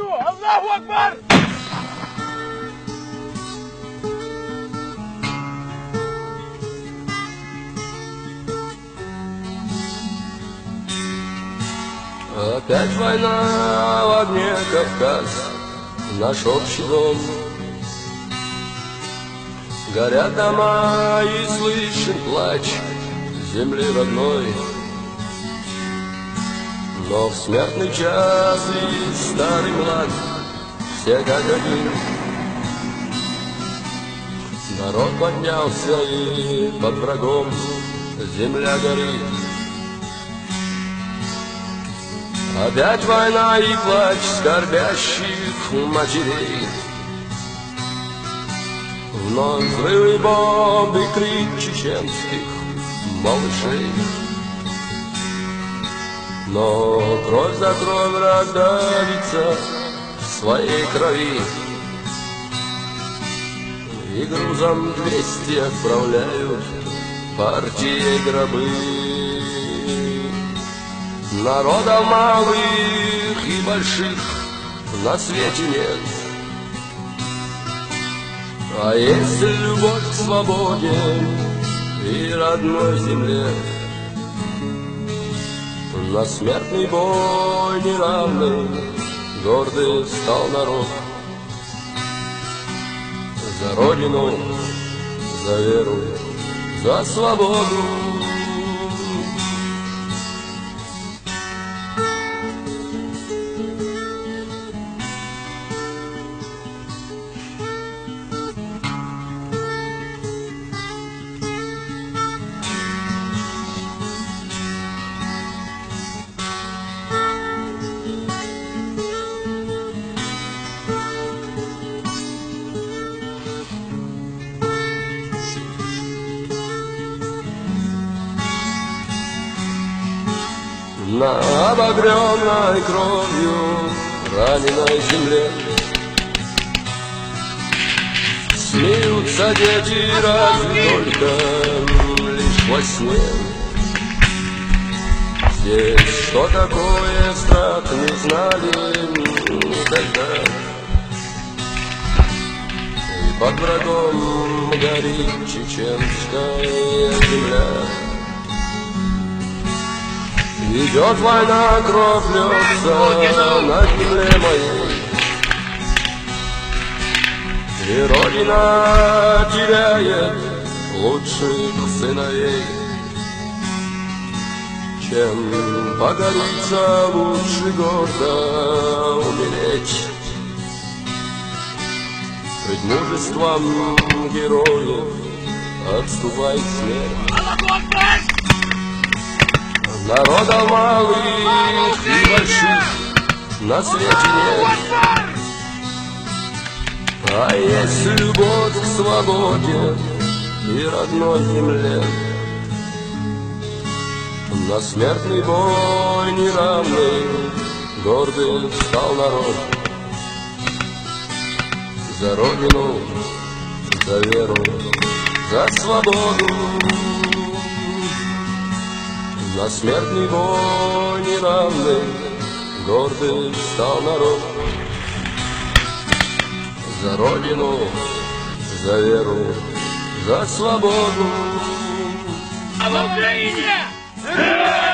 Аллаху Акбар! Опять война в огне Кавказ, наш общий дом. Горят дома и слышен плач земли родной. Но в смертный час и старый млад все как один. Народ поднялся и под врагом земля горит. Опять война и плач скорбящих матерей Вновь взрывы бомб и крик чеченских малышей Но кровь за кровь давится в своей крови. И грузом двести отправляют партии гробы. Народов малых и больших на свете нет. А если любовь к свободе и родной земле, На смертный бой неравный гордый стал народ. За родину, за веру, за свободу На обогренной кровью раненой земле. Смеются дети разве только лишь во сне. Здесь что такое страх не знали никогда. И под врагом горит чеченская земля Идет война, кровь льется на земле моей. И Родина теряет лучших сыновей Чем погориться, лучше гордо умереть. Ведь мужеством героев отступает смерть Народов малых и больших на свете нет. А есть любовь к свободе и родной земле. На смертный бой неравный гордый стал народ. За родину, за веру, за свободу. На смертный бой неравный гордый стал народ. За родину, за веру, за свободу. А в Україні! Героям